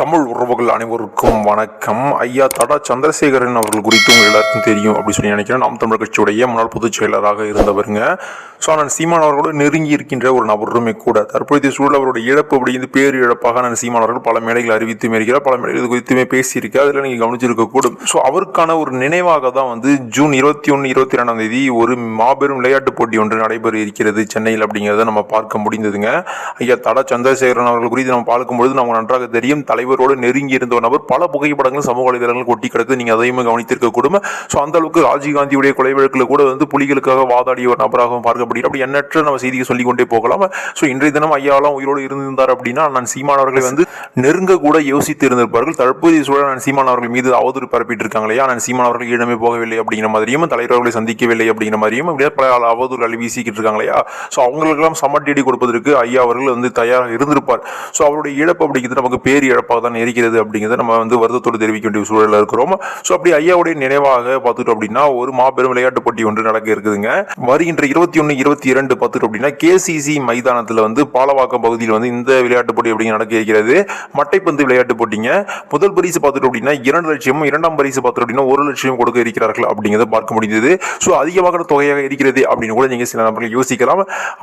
தமிழ் உறவுகள் அனைவருக்கும் வணக்கம். ஐயா தடா சந்திரசேகரன் அவர்கள் குறித்து உங்கள் எல்லாருக்கும் தெரியும் அப்படின்னு சொல்லி நினைக்கிறேன். நாம் தமிழ் கட்சியுடைய முன்னாள் பொதுச் செயலராக இருந்தவருங்க. ஸோ நான் சீமான் அவர்களோடு நெருங்கி இருக்கின்ற ஒரு நபருமே கூட. தற்போதைய சூழல் அவருடைய இழப்பு அப்படிங்கிறது பேர் இழப்பாக நான் சீமான் அவர்கள் பல மேடைகள் அறிவித்து இருக்கிறார். பல மேடைகள் இது குறித்துமே பேசியிருக்கார். அதில் நீங்கள் கவனிச்சிருக்கக்கூடும் ஸோ அவருக்கான ஒரு நினைவாக தான் வந்து ஜூன் இருபத்தி ஒன்று இருபத்தி ரெண்டாம் தேதி ஒரு மாபெரும் விளையாட்டுப் போட்டி ஒன்று நடைபெற இருக்கிறது சென்னையில் அப்படிங்கிறத நம்ம பார்க்க முடிந்ததுங்க. ஐயா தடா சந்திரசேகரன் அவர்கள் குறித்து நம்ம பார்க்கும்பொழுது நமக்கு நன்றாக தெரியும். தலை தலைவரோடு நெருங்கி இருந்த நபர் பல புகைப்படங்கள் சமூக வலைதளங்கள் கொட்டி கிடக்குது நீங்கள் அதையுமே கவனித்திருக்க கூடும். ஸோ அந்த அளவுக்கு ராஜீவ்காந்தியுடைய கொலை வழக்கில் கூட வந்து புலிகளுக்காக வாதாடிய ஒரு நபராகவும் பார்க்கப்படுகிறது அப்படி எண்ணற்ற நம்ம செய்தியை சொல்லிக் கொண்டே போகலாம். ஸோ இன்றைய தினம் ஐயாலாம் உயிரோடு இருந்திருந்தார் அப்படின்னா நான் சீமான் அவர்களை வந்து நெருங்க கூட யோசித்து இருந்திருப்பார்கள். தற்போதைய சூழல் நான் சீமான் அவர்கள் மீது அவதூறு பரப்பிட்டு இருக்காங்க நான் சீமான் அவர்கள் இடமே போகவில்லை அப்படிங்கிற மாதிரியும் தலைவர்களை சந்திக்கவில்லை அப்படிங்கிற மாதிரியும் இப்படியே பல அவதூறு வீசிக்கிட்டு இருக்காங்களையா ஸோ அவங்களுக்கெல்லாம் சமட்டடி கொடுப்பதற்கு ஐயா அவர்கள் வந்து தயாராக இருந்திருப்பார். ஸோ அவருடைய இழப்பு அப்படிங்கிறது நமக்கு பேர் இழப்பாக தான் இருக்கிறது அப்படிங்கிறத நம்ம வந்து வருத்தத்தோடு தெரிவிக்க வேண்டிய சூழலில் இருக்கிறோம். ஸோ அப்படி ஐயாவுடைய நினைவாக பார்த்துட்டோம் அப்படின்னா ஒரு மாபெரும் விளையாட்டு போட்டி ஒன்று நடக்க இருக்குதுங்க. வருகின்ற இருபத்தி ஒன்று இருபத்தி இரண்டு பார்த்துட்டோம் அப்படின்னா கேசிசி மைதானத்தில் வந்து பாலவாக்கம் பகுதியில் வந்து இந்த விளையாட்டு போட்டி அப்படிங்க நடக்க இருக்கிறது. மட்டைப்பந்து விளையாட்டு போட்டிங்க. முதல் பரிசு பார்த்துட்டோம் அப்படின்னா இரண்டு லட்சமும் இரண்டாம் பரிசு பார்த்துட்டோம் அப்படின்னா ஒரு லட்சம் கொடுக்க இருக்கிறார்கள் அப்படிங்கிறத பார்க்க முடிந்தது. ஸோ அதிகமான தொகையாக இருக்கிறது அப்படின்னு கூட நீங்கள் சில நபர்கள் யோசிக்கலாம்.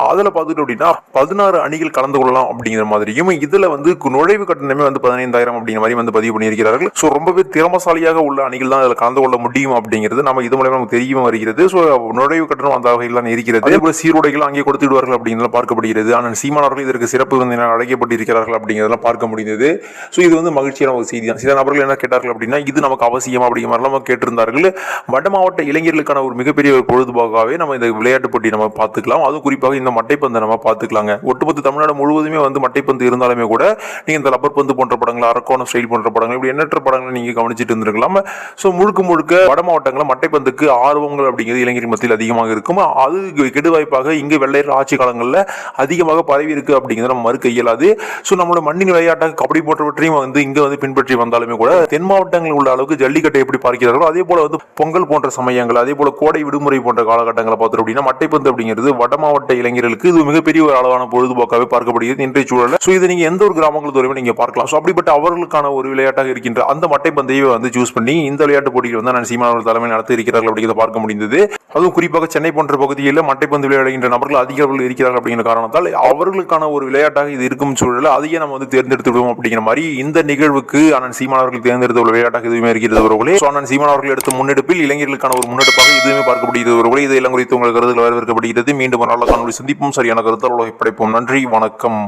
அதில் பார்த்துட்டோம் அப்படின்னா பதினாறு அணிகள் கலந்து கொள்ளலாம் அப்படிங்கிற மாதிரியும் இதில் வந்து நுழைவு கட்டணமே வந்து பதினைந்தாயிரம் அப்படிங்கிற மாதிரி வந்து பதிவு பண்ணியிருக்கிறார்கள். ஸோ ரொம்பவே திறமசாலியாக உள்ள அணிகள் தான் இதில் கலந்து கொள்ள முடியும் அப்படிங்கிறது நம்ம இது மூலயமா நமக்கு தெரியவும் வருகிறது. ஸோ நுழைவு கட்டணம் அந்த வகையில் தான் இருக்கிறது. அதே போல சீருடைகள் அங்கே கொடுத்து விடுவார்கள் அப்படிங்கிறத பார்க்கப்படுகிறது ஆனால் சீமானவர்கள் இதற்கு சிறப்பு வந்து அழைக்கப்பட்டிருக்கிறார்கள் அப்படிங்கிறதெல்லாம் பார்க்க முடிந்தது. ஸோ இது வந்து மகிழ்ச்சியான ஒரு செய்தி தான். சில நபர்கள் என்ன கேட்டார்கள் அப்படின்னா இது நமக்கு அவசியம் அப்படிங்கிற மாதிரிலாம் நம்ம கேட்டிருந்தார்கள். வட மாவட்ட இளைஞர்களுக்கான ஒரு மிகப்பெரிய ஒரு பொழுதுபோக்காகவே நம்ம இந்த விளையாட்டு போட்டி நம்ம பார்த்துக்கலாம். அதுவும் குறிப்பாக இந்த மட்டைப்பந்தை நம்ம பார்த்துக்கலாங்க. ஒட்டுமொத்த தமிழ்நாடு முழுவதுமே வந்து மட்டைப்பந்து இருந்தாலுமே கூட நீங்கள் இந்த லப்பர் பந்து போன்ற படங்கள் அரக்கோணம் ஸ்டைல் போன்ற படங்கள் இப்படி எண்ணற்ற படங்களை நீங்க கவனிச்சுட்டு இருந்திருக்கலாம். ஸோ முழுக்க முழுக்க வட மாவட்டங்களில் மட்டைப்பந்துக்கு ஆர்வங்கள் அப்படிங்கிறது இளைஞர் மத்தியில் அதிகமாக இருக்கும். அது கெடுவாய்ப்பாக இங்கு வெள்ளையர் ஆட்சி காலங்களில் அதிகமாக பரவி இருக்கு அப்படிங்கிறத நம்ம மறுக்க இயலாது. ஸோ நம்மளோட மண்ணின் விளையாட்டாக கபடி போன்றவற்றையும் வந்து இங்க வந்து பின்பற்றி வந்தாலுமே கூட தென் மாவட்டங்களில் உள்ள அளவுக்கு ஜல்லிக்கட்டை எப்படி பார்க்கிறார்களோ அதே போல வந்து பொங்கல் போன்ற சமயங்கள் அதே போல கோடை விடுமுறை போன்ற காலகட்டங்களை பார்த்தோம் அப்படின்னா மட்டைப்பந்து அப்படிங்கிறது வட மாவட்ட இளைஞர்களுக்கு இது மிகப்பெரிய ஒரு அளவான பொழுதுபோக்காகவே பார்க்கப்படுகிறது இன்றைய சூழலில். ஸோ இதை நீங்க எந்த ஒரு கிராமங்கள் தோறும் நீங்க பார்க்கலாம். ஸோ அப்படிப்பட்ட அவர்களுக்கான ஒரு விளையாட்டாக இருக்கின்ற அந்த மட்டைப்பந்தையை வந்து சூஸ் பண்ணி இந்த விளையாட்டு போட்டியில் வந்து நான் சீமானவர்கள் தலைமை நடத்தி இருக்கிறார்கள் அப்படிங்கிறத பார்க்க முடிந்தது. அதுவும் குறிப்பாக சென்னை போன்ற பகுதியில் மட்டைப்பந்து விளையாடுகின்ற நபர்கள் அதிக இருக்கிறார்கள் அப்படிங்கிற காரணத்தால் அவர்களுக்கான ஒரு விளையாட்டாக இது இருக்கும் சூழலில் அதையே நம்ம வந்து தேர்ந்தெடுத்து விடுவோம் அப்படிங்கிற மாதிரி இந்த நிகழ்வுக்கு அண்ணன் சீமான் அவர்கள் தேர்ந்தெடுத்த ஒரு விளையாட்டாக இதுவுமே இருக்கிறது அவர்களே ஸோ அண்ணன் சீமான் அவர்கள் எடுத்த முன்னெடுப்பில் இளைஞர்களுக்கான ஒரு முன்னெடுப்பாக இதுவுமே பார்க்கப்படுகிறது அவர்களே இதையெல்லாம் குறித்து உங்கள் கருத்துக்கள் வரவேற்கப்படுகிறது. மீண்டும் ஒரு நல்ல காணொலி சந்திப்போம். சரியான கருத்தால் உலகை படைப்போம். நன்றி. வணக்கம்.